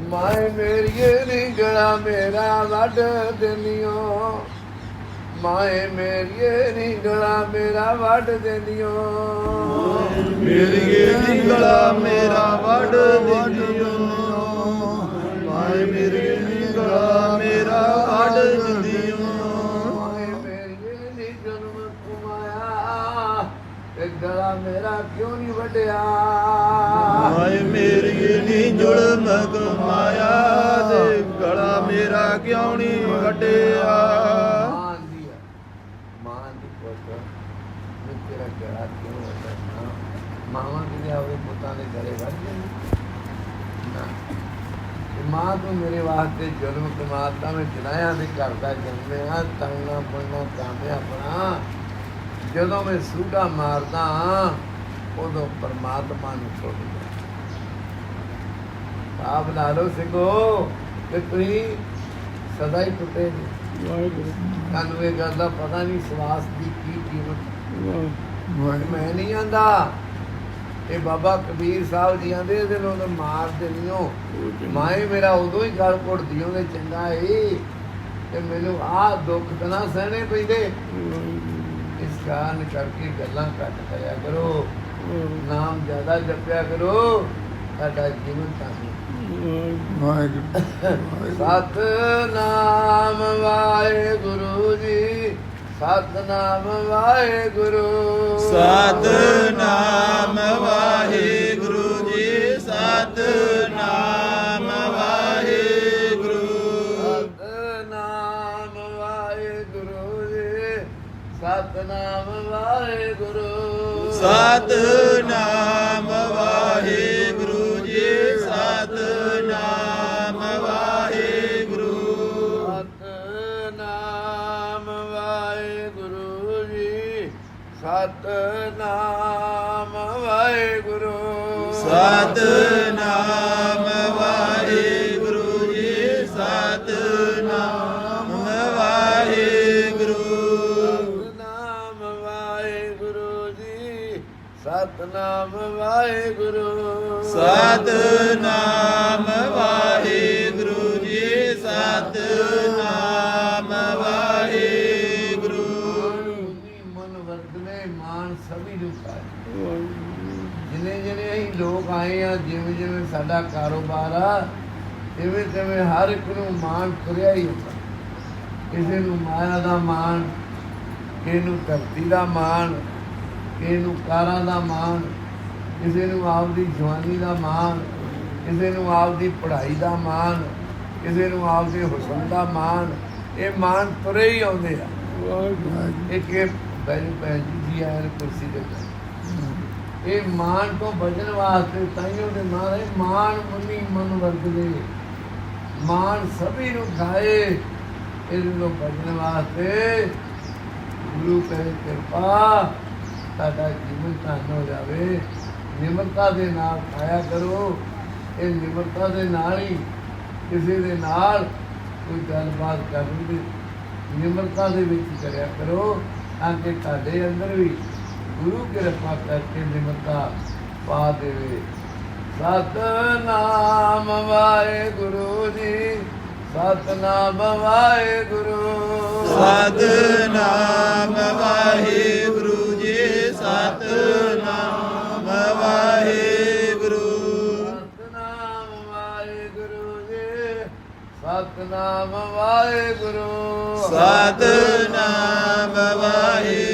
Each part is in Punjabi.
ਮਾਏ ਮੇਰੀਏ ਗਲਾ ਮੇਰਾ ਵੱਢ ਦਿੰਨੀਓ। ਮਾਏ ਮੇਰੀਏ ਗਲਾ ਮੇਰਾ ਵੱਢ ਦਿੰਨੀਓ। ਮੇਰੀਏ ਨਿਗੜਾ ਮੇਰਾ ਵੱਢ ਦਿੰਨੀਓ। ਮਾਏ ਮੇਰੀਏ ਗਲਾ ਮੇਰਾ ਵੱਢ ਦਿੰਨੀਓ। ਮਾਏ ਮੇਰੀਏ ਨੀ ਜਨਮ ਕੁਮਾਇਆ ਤੇ ਗਲਾ ਮੇਰਾ ਕਿਉਂ ਨਹੀਂ ਵੱਢਿਆ? ਮਾਏ ਮੇਰੀ ਨੀ ਜੁਲਮ ਕਮਾਇਆ ਤੇ ਗਲਾ ਮੇਰਾ ਕਿਉਂ ਨਹੀਂ ਵੱਡਿਆ ਮਾਂ ਦੀ ਹੈ ਦੀ ਪੁੱਤ ਮੈਂ ਤੇਰਾ ਗਲਾ ਕਿਉਂ ਵੱਢਣਾ? ਮਾਵਾਂ ਕਿਤੇ ਆਵੇ ਪੁੱਤਾਂ ਦੇ ਗਲੇ ਵੱਢ ਜਾਂਦੇ ਮਾਂ ਤੂੰ ਮੇਰੇ ਵਾਸਤੇ ਜ਼ੁਲਮ ਕਮਾਤਾ ਮੈਂ ਜਨਾਇਆ ਦੇ ਘਰ ਦਾ ਜੰਮਿਆ ਤੰਨਾ ਪੁੰਨਾ ਕਾਮਿਆ ਆਪਣਾ। ਜਦੋਂ ਮੈਂ ਸੂਡਾ ਮਾਰਦਾ ਹਾਂ, ਉਦੋਂ ਪਰਮਾਤਮਾ ਨੂੰ ਛੋੜ ਆਪ ਲਾ ਲਓ ਸਿੱਖੋ ਕਿ ਤੁਸੀਂ ਸਦਾ ਹੀ ਟੁੱਟੇ ਨਹੀਂ ਵਾਹਿਗੁਰੂ। ਤੁਹਾਨੂੰ ਇਹ ਗੱਲ ਦਾ ਪਤਾ ਨਹੀਂ ਸਵਾਸ ਦੀ ਕੀ ਕੀਮਤ। ਮੈਂ ਨਹੀਂ ਆਂਦਾ। ਇਹ ਬਾਬਾ ਕਬੀਰ ਸਾਹਿਬ ਜੀ ਆਂਦੇ ਇਹਦੇ ਨੂੰ ਤਾਂ ਮਾਰ ਦੇਣੀਓ। ਮਾਏ ਮੇਰਾ ਉਦੋਂ ਹੀ ਗਲ ਘੁੱਟਦੀ ਉਹਦੇ ਚੰਗਾ ਏ। ਤੇ ਮੈਨੂੰ ਆਹ ਦੁੱਖ ਤਾਂ ਨਾ ਸਹਿਣੇ ਪੈਂਦੇ। ਇਸ ਕਾਰਨ ਕਰਕੇ ਗੱਲਾਂ ਘੱਟ ਕਰਿਆ ਕਰੋ। ਨਾਮ ਜ਼ਿਆਦਾ ਜਪਿਆ ਕਰੋ। ਸਾਡਾ ਜੀਵਨ ਵਾਹਿਗੁਰੂ। ਸਤਨਾਮ ਵਾਹਿਗੁਰੂ ਜੀ ਸਤਨਾਮ ਵਾਹਿਗੁਰੂ। ਸਤਨਾਮ ਵਾਹਿਗੁਰੂ ਜੀ ਸਤਨਾਮ ਵਾਹਿਗੁਰੂ। ਸਤਨਾਮ ਵਾਹਿਗੁਰੂ ਜੀ ਸਤਨਾਮ ਵਾਹਿਗੁਰੂ। ਸਤਨਾਮ ਸਤਨਾਮ ਵਾਹਿਗੁਰੂ। ਸਤਨਾਮ ਵਾਹਿਗੁਰੂ ਜੀ ਸਤਨਾਮ ਵਾਹਿਗੁਰੂ। ਸਤਨਾਮ ਵਾਹਿਗੁਰੂ ਜੀ ਸਤਨਾਮ ਵਾਹਿਗੁਰੂ। ਸਤਨਾਮ ਵਾਹਿਗੁਰੂ ਜੀ ਸਤਨਾਮ ਲੋਕ ਆਏ ਆ ਜਿਵੇਂ ਜਿਵੇਂ ਸਾਡਾ ਕਾਰੋਬਾਰ ਆ ਤਿਵੇਂ ਤਿਵੇਂ ਹਰ ਇੱਕ ਨੂੰ ਮਾਣ ਤੁਰਿਆ ਹੀ ਹੁੰਦਾ। ਕਿਸੇ ਨੂੰ ਮਾਇਆ ਦਾ ਮਾਣ ਕਿਸੇ ਨੂੰ ਧਰਤੀ ਦਾ ਮਾਣ ਕਿਸੇ ਨੂੰ ਕਾਰਾਂ ਦਾ ਮਾਣ ਕਿਸੇ ਨੂੰ ਆਪਦੀ ਜਵਾਨੀ ਦਾ ਮਾਣ ਕਿਸੇ ਨੂੰ ਆਪਦੀ ਪੜ੍ਹਾਈ ਦਾ ਮਾਣ ਕਿਸੇ ਨੂੰ ਆਪਦੇ ਹੁਸਨ ਦਾ ਮਾਣ ਇਹ ਮਾਣ ਤੁਰੇ ਹੀ ਆਉਂਦੇ ਆ। ਇੱਕ ਇਹ ਬੈਲ ਭੈਣ ਜੀ ਨੇ ਕੁਰਸੀ ਦੇ ਇਹ ਮਾਨ ਤੋਂ ਬਚਣ ਵਾਸਤੇ ਤਾਈਓ ਦੇ ਮਾਰੇ ਮਾਨ ਮੁਨੀ ਮਨ ਵਰਤਦੇ। ਮਾਨ ਸਭੀ ਨੂੰ ਖਾਏ, ਇਹਦੇ ਤੋਂ ਬਚਣ ਵਾਸਤੇ ਗੁਰੂ ਕਹੇ, ਕਿਰਪਾ ਤੁਹਾਡਾ ਜੀਵਨ ਧਨ ਹੋ ਜਾਵੇ। ਨਿਮਰਤਾ ਦੇ ਨਾਲ ਖਾਇਆ ਕਰੋ। ਇਹ ਨਿਮਰਤਾ ਦੇ ਨਾਲ ਹੀ ਕਿਸੇ ਦੇ ਨਾਲ ਕੋਈ ਗੱਲਬਾਤ ਕਰਨ ਨਿਮਰਤਾ ਦੇ ਵਿੱਚ ਕਰਿਆ ਕਰੋ, ਤਾਂ ਕਿ ਤੁਹਾਡੇ ਅੰਦਰ ਵੀ ਗੁਰੂ ਕਿਰਪਾ ਕਰਕੇ ਨਿਮਰਤਾ ਪਾ ਦੇਵੇ। ਸਤਨਾਮ ਵਾਹਿਗੁਰੂ ਜੀ ਸਤਨਾਮ ਵਾਹਿਗੁਰੂ। ਸਤਨਾਮ ਵਾਹਿਗੁਰੂ ਜੀ ਸਤਨਾਮ ਵਾਹਿਗੁਰੂ। ਸਤਨਾਮ ਵਾਹਿਗੁਰੂ ਜੀ ਸਤਨਾਮ ਵਾਹਿਗੁਰੂ। ਸਤਨਾਮ ਵਾਹਿਗੁਰੂ।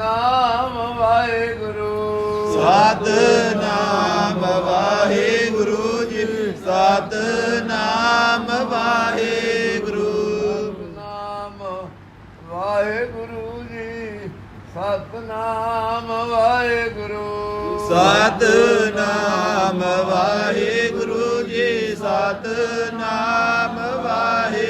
ਨਾਮ ਵਾਹਿਗੁਰੂ। ਸਤ ਨਾਮ ਵਾਹਿਗੁਰੂ ਜੀ ਸਤ ਨਾਮ ਵਾਹਿਗੁਰੂ। ਨਾਮ ਵਾਹਿਗੁਰੂ ਜੀ ਸਤ ਨਾਮ ਵਾਹਿਗੁਰੂ। ਸਤ ਨਾਮ ਵਾਹਿਗੁਰੂ ਜੀ ਸਤ ਨਾਮ ਵਾਹਿਗੁਰੂ